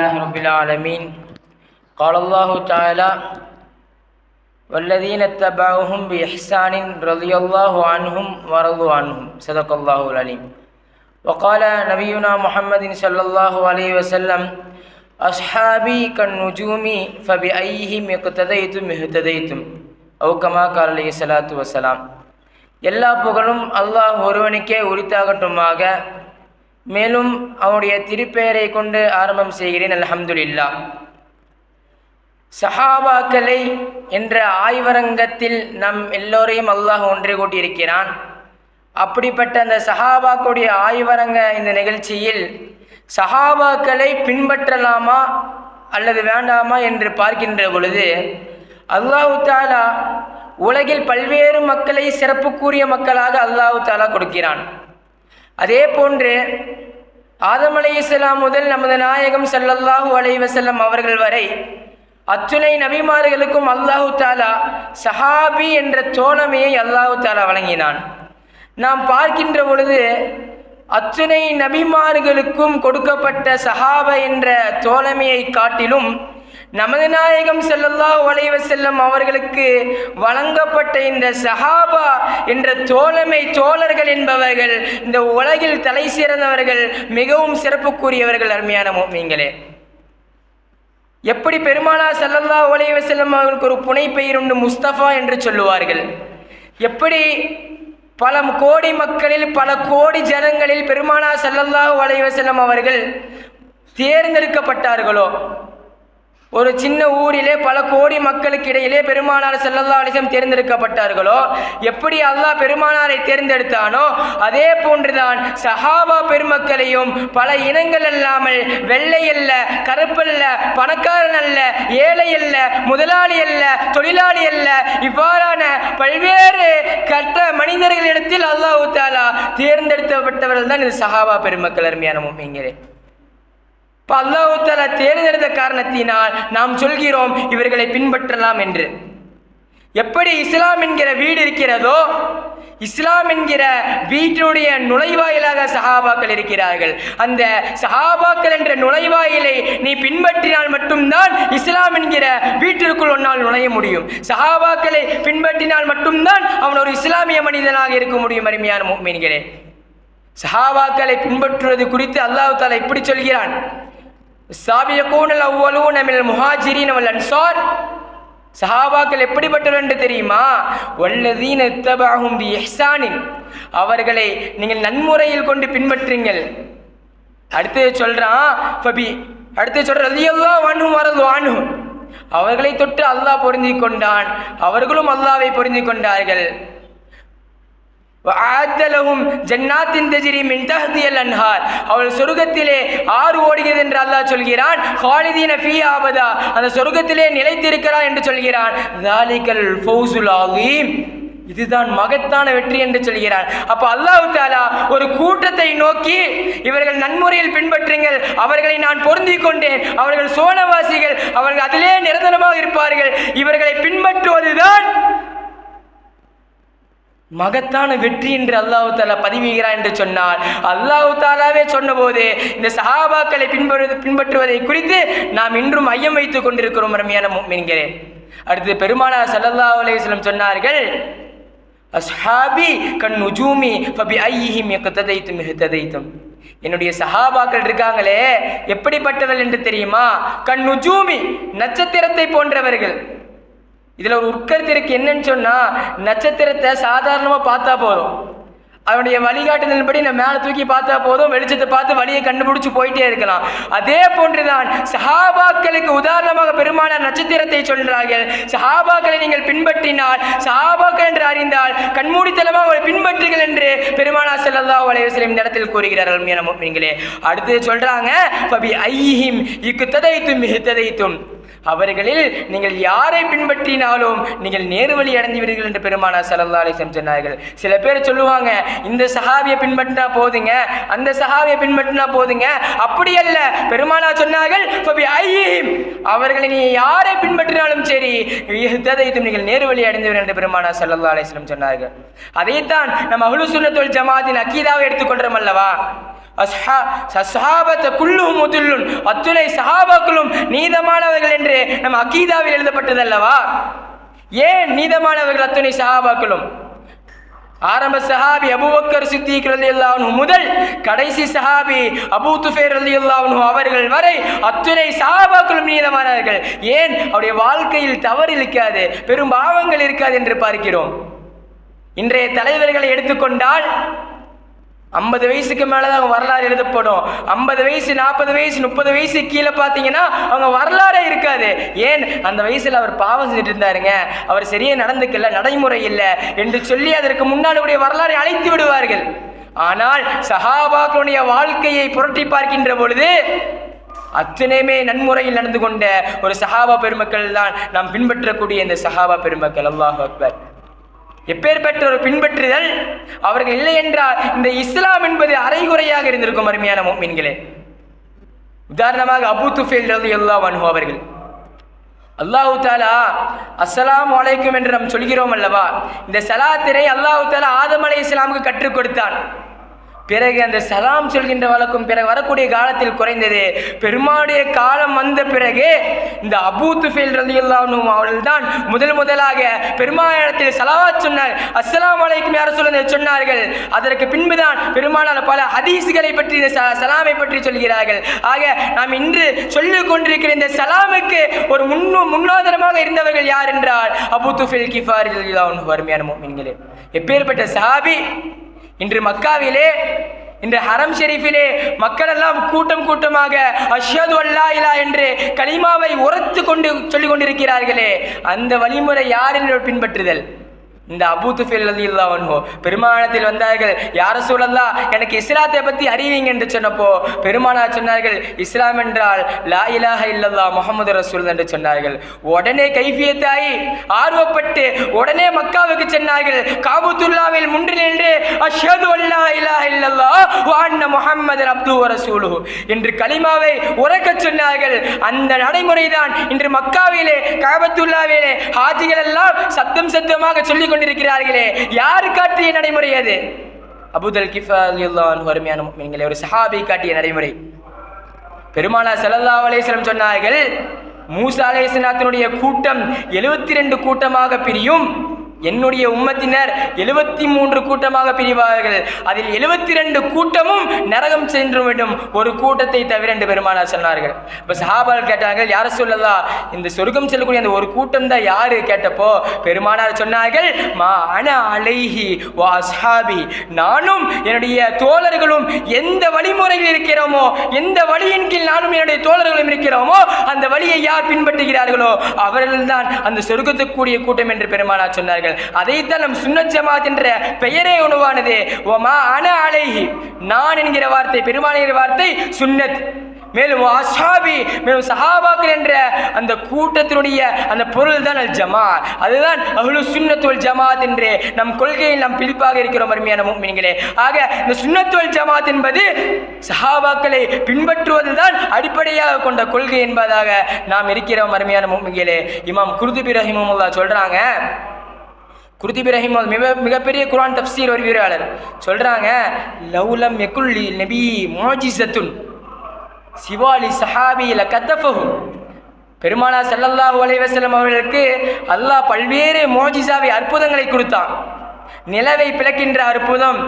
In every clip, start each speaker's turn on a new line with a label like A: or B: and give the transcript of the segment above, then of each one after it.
A: الحمد لله رب العالمين قال الله تعالى والذين اتبعوهم بإحسان رضي الله عنهم ورضوا عنهم صدق الله العليم وقال نبينا محمد صلى الله عليه وسلم أصحابي كالنجوم فبأيهم اقتديتم اهتديتم أو كما قال عليه الصلاة والسلام எல்லா புகழும் அல்லாஹ் ஒருவனுக்கே உரித்தாகட்டுமாக மேலும் அவனுடைய திருப்பெயரை கொண்டு ஆரம்பம் செய்கிறேன் அல்ஹம்துலில்லா. சஹாபாக்களை என்ற ஆய்வரங்கத்தில் நம் எல்லோரையும் அல்லாஹ் ஒன்று கூட்டியிருக்கிறான். அப்படிப்பட்ட அந்த சஹாபாக்களுடைய ஆய்வரங்க இந்த நிகழ்ச்சியில் சஹாபாக்களை பின்பற்றலாமா அல்லது வேண்டாமா என்று பார்க்கின்ற பொழுது அல்லாஹு தாலா உலகில் பல்வேறு மக்களை சிறப்புக்குரிய மக்களாக அல்லாஹு தாலா கொடுக்கிறான். அதே போன்று ஆதம் அலை இஸ்லாம் முதல் நமது நாயகம் ஸல்லல்லாஹு அலைஹி வஸல்லம் அவர்கள் வரை அத்துணை நபிமார்களுக்கும் அல்லாஹு தாலா சஹாபி என்ற தோழமையை அல்லாஹு தாலா வழங்கினான். நாம் பார்க்கின்ற பொழுது அத்துணை நபிமார்களுக்கும் கொடுக்கப்பட்ட சஹாப என்ற தோழமையை காட்டிலும் நமது நாயகம் செல்லல்லா அலைஹி வஸல்லம் அவர்களுக்கு வழங்கப்பட்ட இந்த சஹாபா என்ற தோழமை தோழர்கள் என்பவர்கள் இந்த உலகில் தலை சிறந்தவர்கள் மிகவும் சிறப்புக்குரியவர்கள் அருமையான மோமீங்களே எப்படி பெருமானா செல்லல்லா அலைஹி செல்லும் அவர்களுக்கு ஒரு புனை பெயர் உண்டு முஸ்தபா என்று சொல்லுவார்கள். எப்படி பல கோடி மக்களில் பல கோடி ஜனங்களில் பெருமானா செல்லல்லா அலைஹி செல்லும் அவர்கள் தேர்ந்தெடுக்கப்பட்டார்களோ ஒரு சின்ன ஊரிலே பல கோடி மக்களுக்கு இடையிலே பெருமானார் செல்லல்லா அலிசம் தேர்ந்தெடுக்கப்பட்டார்களோ? எப்படி அல்லாஹ் பெருமானாரை தேர்ந்தெடுத்தானோ? அதே போன்றுதான் சஹாபா பெருமக்களையும் பல இனங்கள் அல்லாமல் வெள்ளை அல்ல கருப்பல்ல பணக்காரன் அல்ல ஏழை அல்ல முதலாளி அல்ல தொழிலாளி அல்ல இவ்வாறான பல்வேறு கட்ட மனிதர்களிடத்தில் அல்லாஹூ தாலா தேர்ந்தெடுக்கப்பட்டவர்கள் தான் இது சஹாபா பெருமக்கள் அருமையான மும்மிங்கிறேன் இப்போ அல்லாஹால தேர்ந்தெடுத்த காரணத்தினால் நாம் சொல்கிறோம் இவர்களை பின்பற்றலாம் என்று. எப்படி இஸ்லாம் என்கிற வீடு இருக்கிறதோ இஸ்லாம் என்கிற வீட்டினுடைய நுழைவாயிலாக சஹாபாக்கள் இருக்கிறார்கள். அந்த சஹாபாக்கள் என்ற நுழைவாயிலை நீ பின்பற்றினால் மட்டும்தான் இஸ்லாம் என்கிற வீட்டிற்குள் ஒன்னால் நுழைய முடியும். சஹாபாக்களை பின்பற்றினால் மட்டும்தான் அவன் ஒரு இஸ்லாமிய மனிதனாக இருக்க முடியும் அருமையான மீன்களே. சஹாபாக்களை பின்பற்றுவது குறித்து அல்லாஹு தாலா இப்படி சொல்கிறான். சாபியக்கூன் அவ்வளவு நம்மில் முஹாஜிரின் அவள் அன்சார் சஹாபாக்கள் எப்படிப்பட்டவர் என்று தெரியுமா? வல்லதீன் இத்தபாகும் பி எஹ்சானின் அவர்களை நீங்கள் நன்முறையில் கொண்டு பின்பற்றுங்கள். அடுத்து சொல்றான் ஃபபி அடுத்து சொல்ற ரலியல்லா வானும் வரது வானும் அவர்களை தொட்டு அல்லாஹ் பொருந்தி கொண்டான். அவர்களும் அல்லாவை பொருந்தி கொண்டார்கள். ஆத்தலகும் ஜன்னாத்தின் தஜிரி மின் தஹ்தியல் அன்ஹார் அவள் சொர்க்கத்திலே ஆறு ஓடுகிறது என்று அல்லாஹ் சொல்கிறான். ஹாலிதீன ஃபீ ஆபதா அந்த சொர்க்கத்திலே நிலைத்திருக்கிறான் என்று சொல்கிறான். தாலிகல் ஃபௌசுல் ஆலீம் இதுதான் மகத்தான வெற்றி என்று சொல்கிறான். அப்ப அல்லாஹு தாலா ஒரு கூட்டத்தை நோக்கி இவர்கள் நன்முறையில் பின்பற்றுங்கள். அவர்களை நான் பொருந்தி கொண்டேன். அவர்கள் சோனவாசிகள் அவர்கள் அதிலே நிரந்தரமாக இருப்பார்கள். இவர்களை பின்பற்றுவதுதான் மகத்தான வெற்றி என்று அல்லாஹு தாலா பதிவுகிறார் என்று சொன்னார் அல்லாஹு தாலாவே சொன்னபோது இந்த சஹாபாக்களை பின்பற்று பின்பற்றுவதை குறித்து நாம் இன்றும் ஐயம் வைத்துக் கொண்டிருக்கிறோம் ரம்யான என்கிறேன் அடுத்து பெருமானார் சல்லல்லா அலையம் சொன்னார்கள் அஸ்ஹாபி கண் நுஜூமி ஃபபி ஐஹிம் எக்கத்ததைத்தும் மிகுத்ததைத்தும். என்னுடைய சஹாபாக்கள் இருக்காங்களே எப்படிப்பட்டவர்கள் என்று தெரியுமா? கண் நுஜூமி நட்சத்திரத்தை போன்றவர்கள். இதில் ஒரு உட்கருத்து இருக்கு என்னன்னு சொன்னால் நட்சத்திரத்தை சாதாரணமாக பார்த்தா போதும். அவனுடைய வழிகாட்டுதலின்படி நம்ம மேலே தூக்கி பார்த்தா போதும் வெளிச்சத்தை பார்த்து வழியை கண்டுபிடிச்சு போயிட்டே இருக்கலாம். அதே போன்றுதான் சஹாபாக்களுக்கு உதாரணமாக பெருமானார் நட்சத்திரத்தை சொல்கிறார்கள். சஹாபாக்களை நீங்கள் பின்பற்றினால் சஹாபாக்கள் என்று அறிந்தால் கண்மூடித்தனமாக அவரை பின்பற்றுகள் என்று பெருமானார் செல்லல்லா அலைவசலம் இந்த இடத்தில் கூறுகிறார்கள் மீனே அடுத்து சொல்கிறாங்க பபி ஐஹிம் இக்கு ததைத்தும் மிகுத்ததைத்தும் அவர்களில் நீங்கள் யாரை பின்பற்றினாலும் நீங்கள் நேர்வழி அடைந்துவிடுங்கள் என்று பெருமானா சல்லா அலிசம் சொன்னார்கள். சில பேர் சொல்லுவாங்க இந்த சஹாபியை பின்பற்றினா போதுங்க அந்த சஹாபியை பின்பற்றினா போதுங்க. அப்படி அல்ல. பெருமானா சொன்னார்கள் அவர்களை நீ யாரை பின்பற்றினாலும் சரி ததைத்தும் நீங்கள் நேர்வழி அடைந்துவிடும் என்று பெருமானா சல்லா அலிஸ்லம் சொன்னார்கள். அதைத்தான் நம்ம அஹ்லு சுல்லத்தோல் ஜமாத்தின் அக்கீதாவை எடுத்துக்கொள்றோம் அல்லவா? அஸ்ஹா சஹாபத்த குல்லும் முதுல்லுன். அத்துணை சஹாபாக்களும் நீதமானவர்கள் என்று நம் அகீதாவில் எழுதப்பட்டதல்லவா? ஏன் நீதமானவர்கள் அத்துணை சஹாபாக்களும்? ஆரம்ப சஹாபி அபுபக்கர் சித்திக் ரலியல்லாஹு முதல் கடைசி சஹாபி அபூ துஃபைர் ரலியல்லாஹு அவர்கள் வரை அத்துணை சஹாபாக்களும் நீதமானவர்கள். ஏன்? அவருடைய வாழ்க்கையில் தவறு இருக்காது பெரும் பாவங்கள் இருக்காது என்று பார்க்கிறோம். இன்றைய தலைவர்களை எடுத்துக்கொண்டால் ஐம்பது வயசுக்கு மேலே தான் அவங்க வரலாறு எழுதப்படும். ஐம்பது வயசு நாற்பது வயசு முப்பது வயசு கீழே பார்த்தீங்கன்னா அவங்க வரலாறே இருக்காது. ஏன்? அந்த வயசில் அவர் பாவம் செஞ்சுட்டு இருந்தாருங்க. அவர் சரியே நடந்துக்கல நடைமுறை இல்லை என்று சொல்லி அதற்கு முன்னாடி வரலாறை அழைத்து விடுவார்கள். ஆனால் சஹாபாக்களுடைய வாழ்க்கையை புரட்டி பார்க்கின்ற பொழுது அத்தனையுமே நன்முறையில் நடந்து கொண்ட ஒரு சஹாபா பெருமக்கள் தான் நாம் பின்பற்றக்கூடிய இந்த சஹாபா பெருமக்கள். அல்லாஹ் அக்பர். எப்பேற்பட்டவர் பின்பற்றுதல்? அவர்கள் இல்லை என்றால் இந்த இஸ்லாம் என்பது அரைகுறையாக இருந்திருக்கும் அருமையான மீன்களே உதாரணமாக அபு துஃபேல் எல்லா அன்ஹு அவர்கள். அல்லாஹு தாலா அஸ்லாம் வலைக்கும் என்று நாம் சொல்கிறோம் அல்லவா? இந்த சலாத்தினை அல்லாஹு தாலா ஆதம் அலை இஸ்லாமுக்கு கற்றுக் கொடுத்தான். பிறகு அந்த சலாம் சொல்கின்ற வழக்கம் பிறகு வரக்கூடிய காலத்தில் குறைந்தது. பெருமாளுடைய காலம் வந்த பிறகு இந்த அபூ துஃபேல் ரலியல்லாஹு அவர்கள் தான் முதல் முதலாக பெருமாளிடத்தில் சலாவாத் சொன்னார். அஸ்லாம் அலைக்கும் யார் சொல்ல சொன்னார்கள். அதற்கு பின்புதான் பெருமானார் பல ஹதீஸ்களை பற்றி இந்த ச- சலாமை பற்றி சொல்கிறார்கள். ஆக நாம் இன்று சொல்லிக் கொண்டிருக்கிற இந்த சலாமுக்கு ஒரு முன்னு முன்னாதரமாக இருந்தவர்கள் யார் என்றால் அபூத்து ஃபில் கிஃபார் ரலியல்லாஹு அருமையான மீன்களே எப்பேற்பட்ட சாபி இன்று மக்காவிலே இன்று ஹரம் ஷெரீஃபிலே மக்கள் எல்லாம் கூட்டம் கூட்டமாக அஷ்ஹது அல்லா இலா என்று கலிமாவை உரத்து கொண்டு சொல்லிக் கொண்டிருக்கிறார்களே அந்த வழிமுறை யார் என்று பின்பற்றுதல்? இந்த அபூத்து துஃபேல் ரலியல்லாஹு அன்ஹு பெருமானத்தில் வந்தார்கள் யார சூழல்லா எனக்கு இஸ்லாத்தை பற்றி அறிவிங்க என்று சொன்னப்போ பெருமானார் சொன்னார்கள் இஸ்லாம் என்றால் லா இலாஹ இல்லல்லா முகமது ரசூல் என்று சொன்னார்கள். உடனே கைஃபியத்தாயி ஆர்வப்பட்டு உடனே மக்காவுக்கு சென்னார்கள். காபுத்துல்லாவில் முன்று நின்று அஷ்ஹது அல்லா இலாஹ இல்லல்லா வான்ன முகமது அப்து ரசூலு என்று கலிமாவை உறக்கச் சொன்னார்கள். அந்த நடைமுறைதான் இன்று மக்காவிலே காபத்துல்லாவிலே ஹாஜிகள் எல்லாம் சத்தம் சத்தமாக சொல்லிக் கொண்டிருக்கிறார்களே? யார் காட்டிய நடைமுறை அது? அபுதல் கிஃபா வறுமையான ஒரு சஹாபி காட்டிய நடைமுறை. பெருமானா செல்லல்லா அலைஹி சொன்னார்கள் மூசா கூட்டம் எழுபத்தி ரெண்டு கூட்டமாக பிரியும். என்னுடைய உம்மத்தினர் எழுபத்தி மூன்று கூட்டமாக பிரிவார்கள். அதில் எழுபத்தி ரெண்டு கூட்டமும் நரகம் சென்று விடும் ஒரு கூட்டத்தை தவிர என்று பெருமானார் சொன்னார்கள். இப்போ சஹாபால் கேட்டார்கள் யார சொல்லலா? இந்த சொர்க்கம் செல்லக்கூடிய அந்த ஒரு கூட்டம் தான் யாரு? கேட்டப்போ பெருமானார் சொன்னார்கள் மா அன அலைஹி வா அஸ்ஹாபி. நானும் என்னுடைய தோழர்களும் எந்த வழிமுறையில் இருக்கிறோமோ எந்த வழியின் கீழ் நானும் என்னுடைய தோழர்களும் இருக்கிறோமோ அந்த வழியை யார் பின்பற்றுகிறார்களோ அவர்கள்தான் அந்த சொர்க்கத்துக்குரிய கூட்டம் என்று பெருமானார் சொன்னார்கள். அதைத்தான் நம் சுன்னத் ஜமாத் என்ற பெயரே உணவானது. ஒமா அன அலைஹி. நான் என்கிற வார்த்தை பெருமாள் வார்த்தை சுன்னத் மேலும் அசாபி மேலும் சஹாபாக்கள் என்ற அந்த கூட்டத்தினுடைய அந்த பொருள் தான் அல் ஜமா அதுதான் அவ்வளோ சுண்ணத்துவல் ஜமாத் என்று நம் கொள்கையில் நாம் பிடிப்பாக இருக்கிறோம் அருமையான மீன்களே ஆக இந்த சுண்ணத்துவல் ஜமாத் என்பது சஹாபாக்களை பின்பற்றுவதுதான் அடிப்படையாக கொண்ட கொள்கை என்பதாக நாம் இருக்கிறோம் அருமையான மீன்களே இமாம் குருதுபி ரஹிமமுல்லா சொல்றாங்க குருதிபி ரஹிம் மிக மிகப்பெரிய குரான் தப்சீர் ஒரு வருகிறாளர் சொல்றாங்க லவ்லம் எக்குல்லி நபி மோஜிசத்துன் சிவாலி சஹாபியில கத்தஃபஹு பெருமானா ஸல்லல்லாஹு அலைவசலம் அவர்களுக்கு அல்லாஹ் பல்வேறு மோஜிசாவை அற்புதங்களை கொடுத்தான். நிலவை பிளக்கின்ற அற்புதம்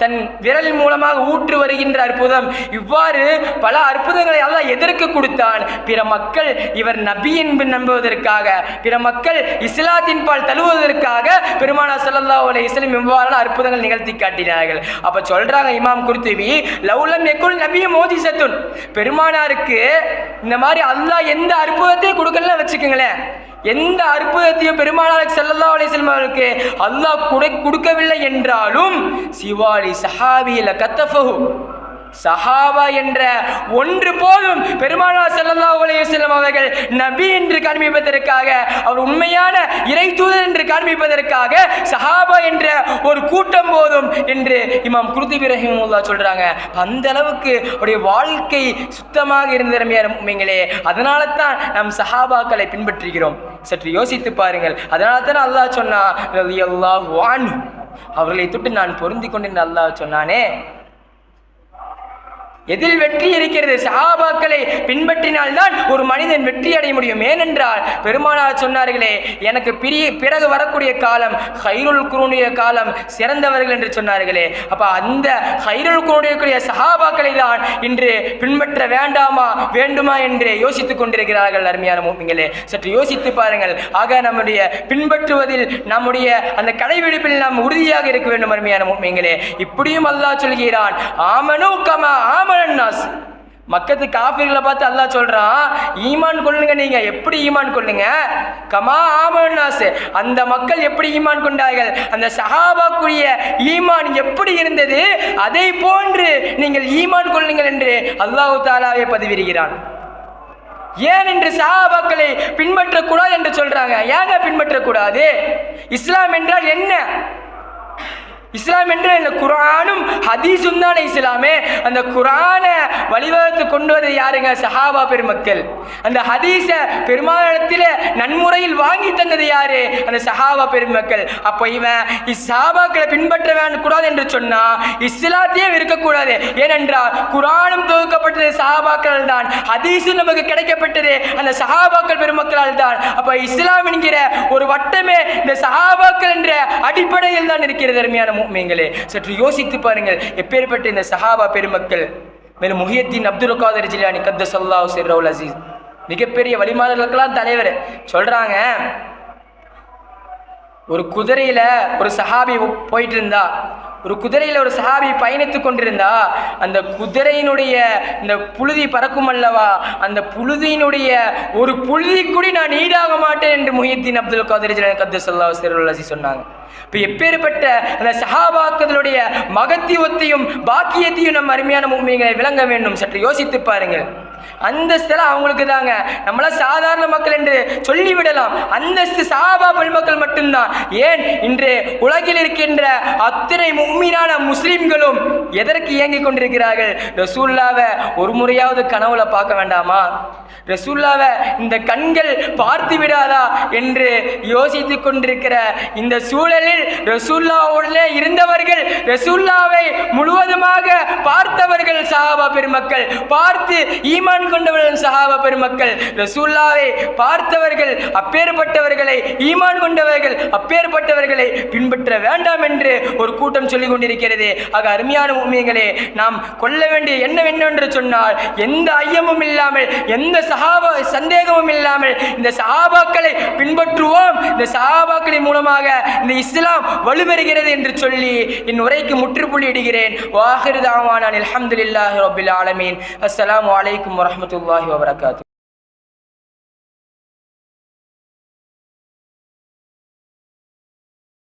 A: தன் விரல் மூலமாக ஊற்று வருகின்ற அற்புதம். இவ்வாறு பல அற்புதங்களை அல்லாஹ் எதற்கு கொடுத்தான்? பிற மக்கள் இவர் நபி என்று நம்புவதற்காக பிற மக்கள் இஸ்லாத்தின் பால் தழுவுவதற்காக பெருமானா சல்லா அலைஹி இஸ்லாம் இவ்வாறான அற்புதங்கள் நிகழ்த்தி காட்டினார்கள். அப்ப சொல்றாங்க இமாம் குர்துபி லவ்லம் நபியும் மோதி சத்துன் பெருமானாருக்கு இந்த மாதிரி அல்லாஹ் எந்த அற்புதத்தையும் கொடுக்கலன்னு வச்சுக்கோங்களேன். எந்த அற்புதத்தையும் பெருமானாருக்கு செல்லல்லா அலி செல்மாவுக்கு அல்லாஹ் குடை கொடுக்கவில்லை என்றாலும் சிவாலி சஹாபியில கத்தஃபஹு. சஹாபா என்ற ஒன்று போதும். பெருமானா செல்லல்லா உலக செல்லும் அவர்கள் நபி என்று காண்பிப்பதற்காக அவர் உண்மையான இறை தூதர் என்று காண்பிப்பதற்காக சஹாபா என்ற ஒரு கூட்டம் போதும் என்று இமாம் குருதி ரஹிமுல்லா சொல்றாங்க. அந்த அளவுக்கு அவருடைய வாழ்க்கை சுத்தமாக இருந்த ரம்யாரங்களே அதனால தான் நம் சஹாபாக்களை பின்பற்றுகிறோம். சற்று யோசித்து பாருங்கள். அதனால தான் அல்லாஹ் சொன்னா அவர்களை தொட்டு நான் பொருந்தி கொண்டேன் அல்லாஹ் சொன்னானே எதில் வெற்றி இருக்கிறது? சஹாபாக்களை பின்பற்றினால்தான் ஒரு மனிதன் வெற்றி அடைய முடியும். ஏனென்றால் பெருமானார் சொன்னார்களே எனக்கு பிரிய பிறகு வரக்கூடிய காலம் ஹைருல் குருனுடைய காலம் சிறந்தவர்கள் என்று சொன்னார்களே. அப்ப அந்த ஹைருல் குருனுடைய சஹாபாக்களை தான் இன்று பின்பற்ற வேண்டாமா வேண்டுமா என்று யோசித்துக் கொண்டிருக்கிறார்கள் அருமையான மூமிங்களே சற்று யோசித்து பாருங்கள். ஆக நம்முடைய பின்பற்றுவதில் நம்முடைய அந்த கடைபிடிப்பில் நாம் உறுதியாக இருக்க வேண்டும் அருமையான மூமிங்களே இப்படியும் அல்லாஹ் சொல்கிறான் ஆமனு கமா ஆமனன்னாஸ் மக்கத்து காஃபிர்களை பார்த்து அல்லாஹ் சொல்கிறான் ஈமான் கொள்ளுங்க நீங்கள் எப்படி ஈமான் கொள்ளுங்க? கமா ஆமன்னாஸ் அந்த மக்கள் எப்படி ஈமான் கொண்டார்கள்? அந்த சஹாபாக்குரிய ஈமான் எப்படி இருந்தது? அதை போன்று நீங்கள் ஈமான் கொள்ளுங்கள் என்று அல்லாஹு தாலாவே பதிவிடுகிறான். ஏன் என்று சஹாபாக்களை பின்பற்றக்கூடாது என்று சொல்கிறாங்க ஏங்க பின்பற்றக்கூடாது? இஸ்லாம் என்றால் என்ன? இஸ்லாம் என்ற இந்த குரானும் ஹதீஸும் தானே இஸ்லாமே. அந்த குரானை வழிவகுத்து கொண்டு வரது யாருங்க? சஹாபா பெருமக்கள். அந்த ஹதீஸ பெருமாளத்தில் நன்முறையில் வாங்கி தந்தது யாரு? அந்த சஹாபா பெருமக்கள். அப்போ இவன் இஸ்ஸாபாக்களை பின்பற்ற வேண்டக்கூடாது என்று சொன்னா இஸ்லாத்தையே இருக்கக்கூடாது ஏனென்றால் குரானும் தொகுக்கப்பட்டது சஹாபாக்கள் தான். ஹதீஸும் நமக்கு கிடைக்கப்பட்டது அந்த சஹாபாக்கள் பெருமக்களால் தான். அப்ப இஸ்லாம் என்கிற ஒரு வட்டமே இந்த சஹாபாக்கள் என்ற அடிப்படையில் தான் இருக்கிறது அருமையான மூமியங்களே சற்று யோசித்து பாருங்கள் எப்பேற்பட்ட இந்த சஹாபா பெருமக்கள். மேலும் முஹியத்தின் அப்துல் காதர் ஜிலானி கத்த சல்லாஹ் சிர்ரவுல் அசீஸ். மிகப்பெரிய வழிமாறர்களுக்கெல்லாம் தலைவர். சொல்றாங்க ஒரு குதிரையில ஒரு சஹாபி போயிட்டு இருந்தா ஒரு குதிரையில் ஒரு சஹாபி பயணித்து கொண்டிருந்தா அந்த குதிரையினுடைய இந்த புழுதி பறக்கும் அல்லவா? அந்த புழுதியினுடைய ஒரு புழுதி கூடி நான் ஈடாக மாட்டேன் என்று முஹித்தீன் அப்துல் காதர் கத்து சொல்லா சல்லாஹ் சொன்னாங்க. இப்போ எப்பேற்பட்ட அந்த சஹாபாக்களுடைய மகத்தியத்தையும் பாக்கியத்தையும் நம்ம அருமையான உண்மைகளை விளங்க வேண்டும். சற்று யோசித்து பாருங்கள். அந்தஸ்தெல்லாம் அவங்களுக்கு தாங்க நம்மளாம் சாதாரண மக்கள் என்று சொல்லிவிடலாம். அந்தஸ்து சாபா பெருமக்கள் மட்டும்தான். ஏன்? இன்று உலகில் இருக்கின்ற அத்தனை உண்மையான முஸ்லிம்களும் எதற்கு இயங்கிக் கொண்டிருக்கிறார்கள்? ரசூல்லாவை ஒரு முறையாவது கனவுல பார்க்க வேண்டாமா? ரசூல்லாவை இந்த கண்கள் பார்த்து விடாதா என்று யோசித்துக் கொண்டிருக்கிற இந்த சூழலில் ரசூல்லாவுடனே இருந்தவர்கள் ரசூல்லாவை முழுவதுமாக பார்த்தவர்கள் சாபா பெருமக்கள். பார்த்து ஈமான் கொண்டவர்கள் சஹாபா பெருமக்கள் ரசூல்லாவை பார்த்தவர்கள் அப்பேற்பட்டவர்களை ஈமான் கொண்டவர்கள் அப்பேற்பட்டவர்களை பின்பற்ற வேண்டாம் என்று ஒரு கூட்டம் சொல்லிக் கொண்டிருக்கிறது. ஆக அருமையான உண்மைகளே நாம் கொள்ள வேண்டிய என்னவென்று சொன்னால் எந்த ஐயமும் இல்லாமல் எந்த சஹாபா சந்தேகமும் இல்லாமல் இந்த சஹாபாக்களை பின்பற்றுவோம். இந்த சஹாபாக்களின் மூலமாக இந்த இஸ்லாம் வலுப்பெறுகிறது என்று சொல்லி என் உரைக்கு முற்றுப்புள்ளி இடுகிறேன் வாஹிர் தாவானான் அல்ஹம்துலில்லாஹி ரபில் ஆலமீன். அஸ்ஸலாமு அலைக்கும் warahmatullahi wabarakatuh.